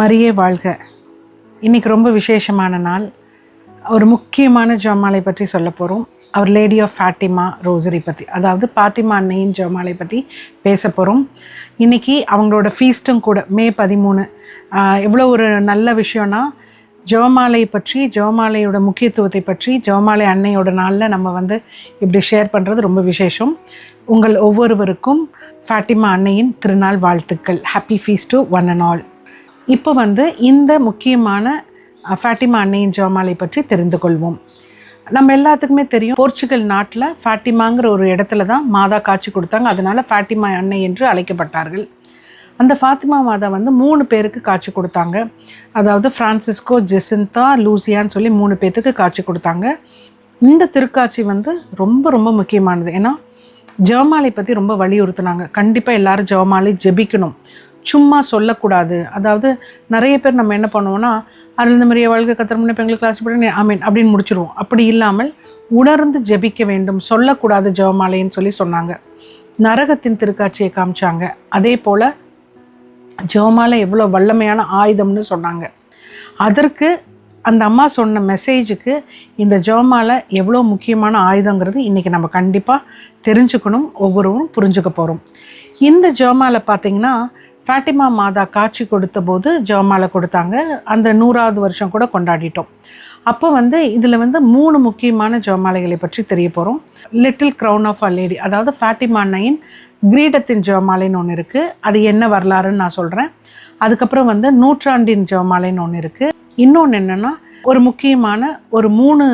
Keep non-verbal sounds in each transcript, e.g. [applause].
மரியே வாழ்க. இன்றைக்கி ரொம்ப விசேஷமான நாள். ஒரு முக்கியமான ஜமாலை பற்றி சொல்ல போகிறோம் அவர் லேடி ஆஃப் ஃபேட்டிமா ரோசரி பற்றி அதாவது பாத்திமா அன்னையின் ஜமாலை பற்றி பேச போகிறோம் இன்னைக்கு அவங்களோட ஃபீஸ்ட்டும் கூட மே பதிமூணு. எவ்வளோ ஒரு நல்ல விஷயம்னா ஜெவமாலை பற்றி ஜெவமாலையோட முக்கியத்துவத்தை பற்றி ஜெவமாலை அன்னையோட நாளில் நம்ம வந்து இப்படி ஷேர் பண்ணுறது ரொம்ப விசேஷம். உங்கள் ஒவ்வொருவருக்கும் ஃபேட்டிமா அன்னையின் திருநாள் வாழ்த்துக்கள். Happy feast to one and all இப்போ வந்து இந்த முக்கியமான ஃபேட்டிமா அன்னையின் ஜெவமாலை பற்றி தெரிந்து கொள்வோம். நம்ம எல்லாத்துக்குமே தெரியும் போர்ச்சுகல் நாட்டில் ஃபேட்டிமாங்கிற ஒரு இடத்துல தான் மாதா காட்சி கொடுத்தாங்க. அதனால் ஃபேட்டிமா அன்னை என்று அழைக்கப்பட்டார்கள் அந்த ஃபாத்திமா மாதா வந்து மூணு பேருக்கு காட்சி கொடுத்தாங்க. அதாவது ஃப்ரான்சிஸ்கோ ஜெசிந்தா லூசியான்னு சொல்லி மூணு பேர்த்துக்கு காட்சி கொடுத்தாங்க. இந்த திருக்காட்சி வந்து ரொம்ப ரொம்ப முக்கியமானது. ஏன்னா ஜெவமாலை பற்றி ரொம்ப வலியுறுத்துனாங்க. கண்டிப்பாக எல்லாரும் ஜெவமாலை ஜெபிக்கணும். சும்மா சொல்லக்கூடாது. அதாவது நிறைய பேர் நம்ம என்ன பண்ணுவோம்னா அருந்த மாதிரியே வாழ்க்கை கத்திரமுன்ன பெண்களுக்கு கிளாஸ் போட்டு ஆமீன் அப்படின்னு முடிச்சிருவோம். அப்படி இல்லாமல் உணர்ந்து ஜெபிக்க வேண்டும். சொல்லக்கூடாது ஜெபமாலைன்னு சொல்லி சொன்னாங்க. நரகத்தின் திருக்காட்சியை காமிச்சாங்க. அதே போல் ஜெபமாலை எவ்வளோ வல்லமையான ஆயுதம்னு சொன்னாங்க. அதற்கு அந்த அம்மா சொன்ன மெசேஜுக்கு இந்த ஜெபமாலை எவ்வளோ முக்கியமான ஆயுதங்கிறது இன்றைக்கி நம்ம கண்டிப்பாக தெரிஞ்சுக்கணும் ஒவ்வொருவரும் புரிஞ்சுக்க போகிறோம் இந்த ஜெபமாலை பார்த்தீங்கன்னா ஃபேட்டிமா மாதா காட்சி கொடுத்த போது ஜெவமாலை கொடுத்தாங்க. அந்த நூறாவது வருஷம் கூட கொண்டாடிட்டோம். அப்போ வந்து இதில் வந்து மூணு முக்கியமான ஜெவமாலைகளை பற்றி தெரிய போகிறோம் little crown of a lady அதாவது ஃபேட்டிமா நைன் கிரீடத்தின் ஜெவமாலைன்னு ஒன்று இருக்குது அது என்ன வரலாறுன்னு நான் சொல்கிறேன் அதுக்கப்புறம் வந்து நூற்றாண்டின் ஜெவமாலைன்னு ஒன்று இருக்குது இன்னொன்று என்னென்னா ஒரு முக்கியமான ஒரு மூணு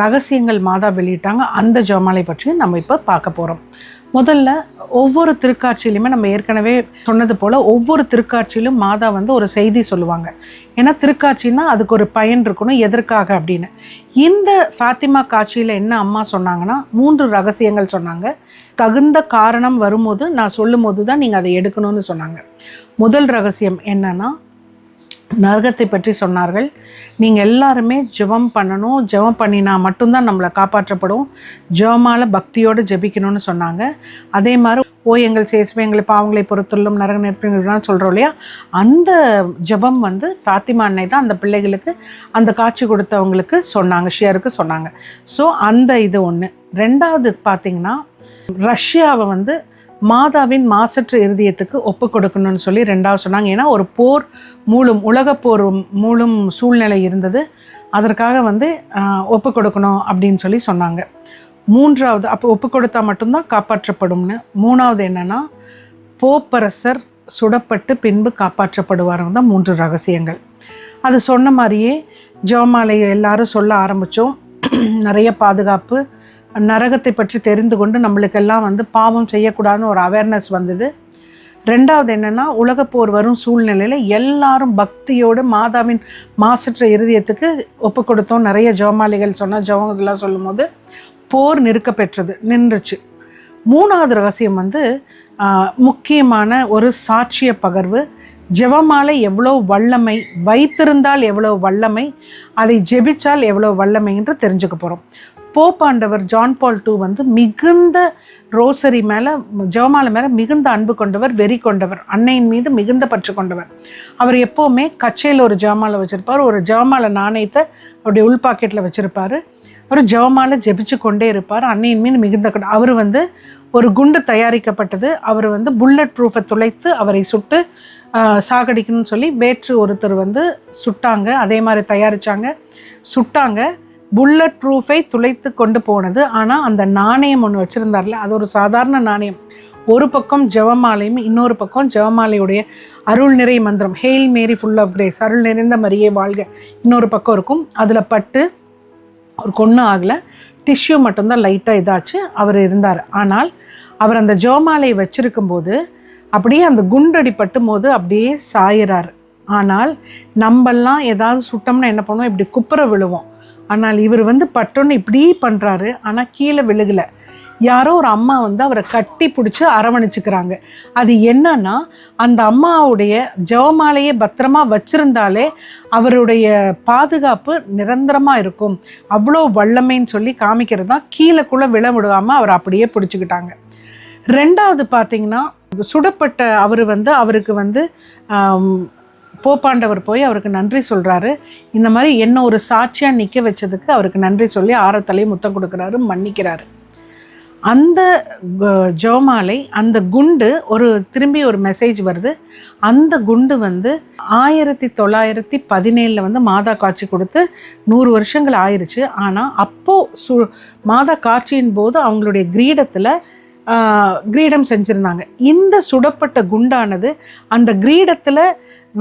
ரகசியங்கள் மாதா வெளியிட்டாங்க. அந்த ஜெவமாலை பற்றியும் நம்ம இப்போ பார்க்க போகிறோம் முதல்ல ஒவ்வொரு திருக்காட்சியிலுமே நம்ம ஏற்கனவே சொன்னது போல் ஒவ்வொரு திருக்காட்சியிலும் மாதா வந்து ஒரு செய்தி சொல்லுவாங்க. ஏன்னா திருக்காட்சின்னா அதுக்கு ஒரு பயன் இருக்கணும் எதற்காக அப்படின்னு. இந்த ஃபாத்திமா காட்சியில் என்ன அம்மா சொன்னாங்கன்னா மூன்று ரகசியங்கள் சொன்னாங்க. தகுந்த காரணம் வரும்போது நான் சொல்லும் போது தான் நீங்கள் அதை எடுக்கணும்னு சொன்னாங்க. முதல் ரகசியம் என்னன்னா நரகத்தை பற்றி சொன்னார்கள். நீங்கள் எல்லாருமே ஜெபம் பண்ணணும். ஜெபம் பண்ணினா மட்டும்தான் நம்மளை காப்பாற்றப்படும். ஜெபமால பக்தியோடு ஜெபிக்கணும்னு சொன்னாங்க. அதே மாதிரி ஓ எங்கள் சேசுவே எங்களை பாவங்களை பொறுத்துள்ளும் நரக நெருப்பிலாம் சொல்கிறோம் இல்லையா? அந்த ஜெபம் வந்து ஃபாத்திமா அன்னை தான் அந்த பிள்ளைகளுக்கு அந்த காட்சி கொடுத்தவங்களுக்கு சொன்னாங்க ஷியருக்கு சொன்னாங்க. ஸோ அந்த இது ஒன்று ரெண்டாவது பார்த்தீங்கன்னா ரஷ்யாவை வந்து மாதாவின் மாசற்று இருதயத்துக்கு ஒப்பு கொடுக்கணும்னு சொல்லி ரெண்டாவது சொன்னாங்க. ஏன்னா ஒரு போர் மூலம் உலகப்போர் மூலம் சூழ்நிலை இருந்தது. அதற்காக வந்து ஒப்பு கொடுக்கணும் அப்படின்னு சொல்லி சொன்னாங்க. மூன்றாவது அப்போ ஒப்பு கொடுத்தா மட்டும்தான் காப்பாற்றப்படும்னு. மூணாவது என்னன்னா போப்பரசர் சுடப்பட்டு பின்பு காப்பாற்றப்படுவாருங்க தான் மூன்று ரகசியங்கள். அது சொன்ன மாதிரியே ஜோமாலையை எல்லாரும் சொல்ல ஆரம்பித்தோம் [clears throat] நிறைய பாதுகாப்பு நரகத்தை பற்றி தெரிந்து கொண்டு நம்மளுக்கெல்லாம் வந்து பாவம் செய்யக்கூடாதுன்னு ஒரு அவேர்னஸ் வந்தது. ரெண்டாவது என்னென்னா உலகப்போர் வரும் சூழ்நிலையில் எல்லாரும் பக்தியோடு மாதாவின் மாசற்ற இருதயத்துக்கு ஒப்பு கொடுத்தோம். நிறைய ஜெவமாலைகள் சொன்னால் ஜெபம் இதெல்லாம் சொல்லும்போது போர் நிற்க பெற்றது நின்றுச்சு. மூணாவது ரகசியம் வந்து முக்கியமான ஒரு சாட்சிய பகர்வு ஜெபமாலை எவ்வளோ வல்லமை வைத்திருந்தால் எவ்வளோ வல்லமை அதை ஜெபிச்சால் எவ்வளோ வல்லமை என்று தெரிஞ்சுக்க போகிறோம் போப்பாண்டவர் ஜான் பால் டூ வந்து மிகுந்த ரோசரி மேலே ஜெவமாலை மேலே மிகுந்த அன்பு கொண்டவர் வெறி கொண்டவர் அன்னையின் மீது மிகுந்த பற்று கொண்டவர். அவர் எப்போவுமே கச்சையில் ஒரு ஜெபமாலை வச்சுருப்பார். ஒரு ஜெபமாலை நாணயத்தை அவருடைய உள் பாக்கெட்டில் வச்சுருப்பார். அவர் ஜெவமாலை ஜெபிச்சு கொண்டே இருப்பார். அன்னையின் மீது மிகுந்த கொண்ட- அவர் வந்து ஒரு குண்டு தயாரிக்கப்பட்டது. அவர் வந்து புல்லட் ப்ரூஃபை துளைத்து அவரை சுட்டு சாகடிக்கணும்னு சொல்லி வேற்று ஒருத்தர் வந்து சுட்டாங்க. அதே மாதிரி தயாரித்தாங்க சுட்டாங்க. புல்லட் ப்ரூஃபை துளைத்து கொண்டு போனது. ஆனால் அந்த நாணயம் ஒன்று வச்சுருந்தார்ல அது ஒரு சாதாரண நாணயம். ஒரு பக்கம் ஜெவமாலையும் இன்னொரு பக்கம் ஜெவமாலையுடைய அருள் நிறை மந்திரம். Hail Mary full of grace அருள் நிறைந்த மரியே வாழ்க. இன்னொரு பக்கம் இருக்கும். அதில் பட்டு ஒரு கொன்று ஆகலை. டிஷ்யூ மட்டும்தான் லைட்டாக இதாச்சு. அவர் இருந்தார். ஆனால் அவர் அந்த ஜோமாலையை வச்சிருக்கும்போது அப்படியே அந்த குண்டடி பட்டும் போது அப்படியே சாயிறார். ஆனால் நம்மெல்லாம் ஏதாவது சுட்டோம்னா என்ன பண்ணுவோம்? இப்படி குப்புற விழுவோம். ஆனால் இவர் வந்து பட்டோன்னு இப்படி பண்ணுறாரு ஆனால் கீழே விழுகலை. யாரோ ஒரு அம்மா வந்து அவரை கட்டி பிடிச்சி அரவணைச்சிக்கிறாங்க. அது என்னன்னா அந்த அம்மாவுடைய ஜெவமாலையை பத்திரமா வச்சிருந்தாலே அவருடைய பாதுகாப்பு நிரந்தரமாக இருக்கும். அவ்வளோ வல்லமைன்னு சொல்லி காமிக்கிறது தான் கீழேக்குள்ளே விழ விடாமல் அவர் அப்படியே பிடிச்சிக்கிட்டாங்க. ரெண்டாவது பார்த்தீங்கன்னா சுடப்பட்ட அவர் வந்து அவருக்கு வந்து போப்பாண்டவர் போய் அவருக்கு நன்றி சொல்கிறாரு இந்த மாதிரி என்ன ஒரு சாட்சியாக நிற்க வச்சதுக்கு அவருக்கு நன்றி சொல்லி ஆரத்தலையை முத்தம் கொடுக்குறாரு மன்னிக்கிறாரு. அந்த ஜோமாலை அந்த குண்டு ஒரு திரும்பி ஒரு மெசேஜ் வருது. அந்த குண்டு வந்து ஆயிரத்தி தொள்ளாயிரத்தி பதினேழில் வந்து மாதா காட்சி கொடுத்து நூறு வருஷங்கள் ஆயிடுச்சு ஆனால் அப்போது சு மாதா காட்சியின் போது அவங்களுடைய கிரீடத்தில் கிரீடம் செஞ்சுருந்தாங்க. இந்த சுடப்பட்ட குண்டானது அந்த கிரீடத்தில்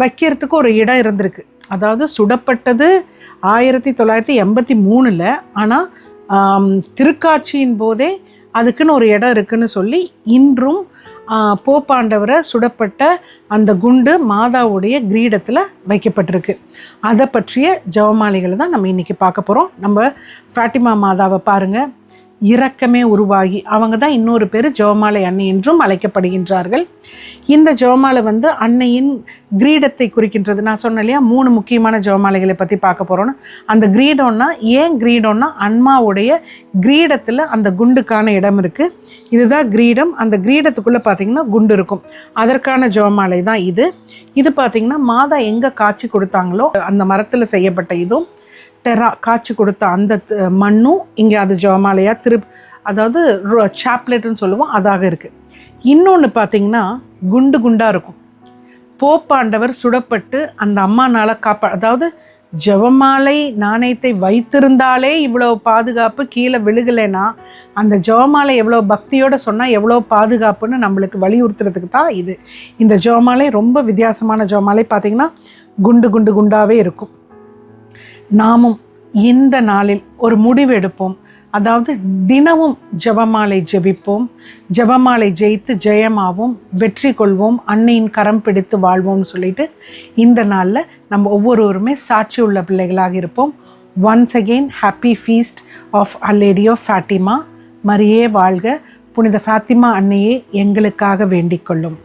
வைக்கிறதுக்கு ஒரு இடம் இருந்திருக்கு. அதாவது சுடப்பட்டது ஆயிரத்தி தொள்ளாயிரத்தி எண்பத்தி மூணில் ஆனால் திருக்காட்சியின் போதே அதுக்குன்னு ஒரு இடம் இருக்குன்னு சொல்லி இன்றும் போப்பாண்டவரை சுடப்பட்ட அந்த குண்டு மாதாவுடைய கிரீடத்தில் வைக்கப்பட்டிருக்கு. அதை பற்றிய ஜவமாலைகளை தான் நம்ம இன்றைக்கி பார்க்க போகிறோம் நம்ம ஃபேட்டிமா மாதாவை பாருங்கள் இரக்கமே உருவாகி அவங்க தான் இன்னொரு பேர் ஜோமாலை அன்னை என்றும் அழைக்கப்படுகின்றார்கள். இந்த ஜோமாலை வந்து அன்னையின் கிரீடத்தை குறிக்கின்றது. நான் சொன்னேன் இல்லையா மூணு முக்கியமான ஜோமாலைகளை பற்றி பார்க்க போகிறோன்னு அந்த கிரீடம்னா ஏன் கிரீடம்னா அன்மாவுடைய கிரீடத்தில் அந்த குண்டுக்கான இடம் இருக்குது இதுதான் கிரீடம். அந்த கிரீடத்துக்குள்ளே பார்த்தீங்கன்னா குண்டு இருக்கும். அதற்கான ஜோமாலை தான் இது. இது பார்த்தீங்கன்னா மாதா எங்கே காட்சி கொடுத்தாங்களோ அந்த மரத்தில் செய்யப்பட்ட இதுவும் டெரா காட்சி கொடுத்த அந்த மண்ணும் இங்கே அது ஜமாலையாக திரு அதாவது சாப்லெட்னு சொல்லுவோம் அதாக இருக்குது இன்னொன்று பார்த்தீங்கன்னா குண்டு குண்டாக இருக்கும். போப்பாண்டவர் சுடப்பட்டு அந்த அம்மானால் காப்பா அதாவது ஜவமாலை நாணயத்தை வைத்திருந்தாலே இவ்வளோ பாதுகாப்பு கீழே விழுகலைன்னா அந்த ஜவமாலை எவ்வளோ பக்தியோடு சொன்னால் எவ்வளோ பாதுகாப்புன்னு நம்மளுக்கு வலியுறுத்துறதுக்கு தான் இது. இந்த ஜவமாலை ரொம்ப வித்தியாசமான ஜவமாலை பார்த்தீங்கன்னா குண்டு குண்டு குண்டாகவே இருக்கும். நாமும் இந்த நாளில் ஒரு முடிவு எடுப்போம் அதாவது தினமும் ஜெபமாலை ஜெபிப்போம். ஜெபமாலை ஜெயித்து ஜெயமாவோம். வெற்றி கொள்வோம். அன்னையின் கரம் பிடித்து வாழ்வோம்னு சொல்லிட்டு இந்த நாளில் நம்ம ஒவ்வொருவருமே சாட்சி உள்ள பிள்ளைகளாக இருப்போம். Once again happy feast of a lady Fatima மரியே வாழ்க. புனித ஃபாத்திமா அன்னையே எங்களுக்காக வேண்டிக் கொள்ளும்.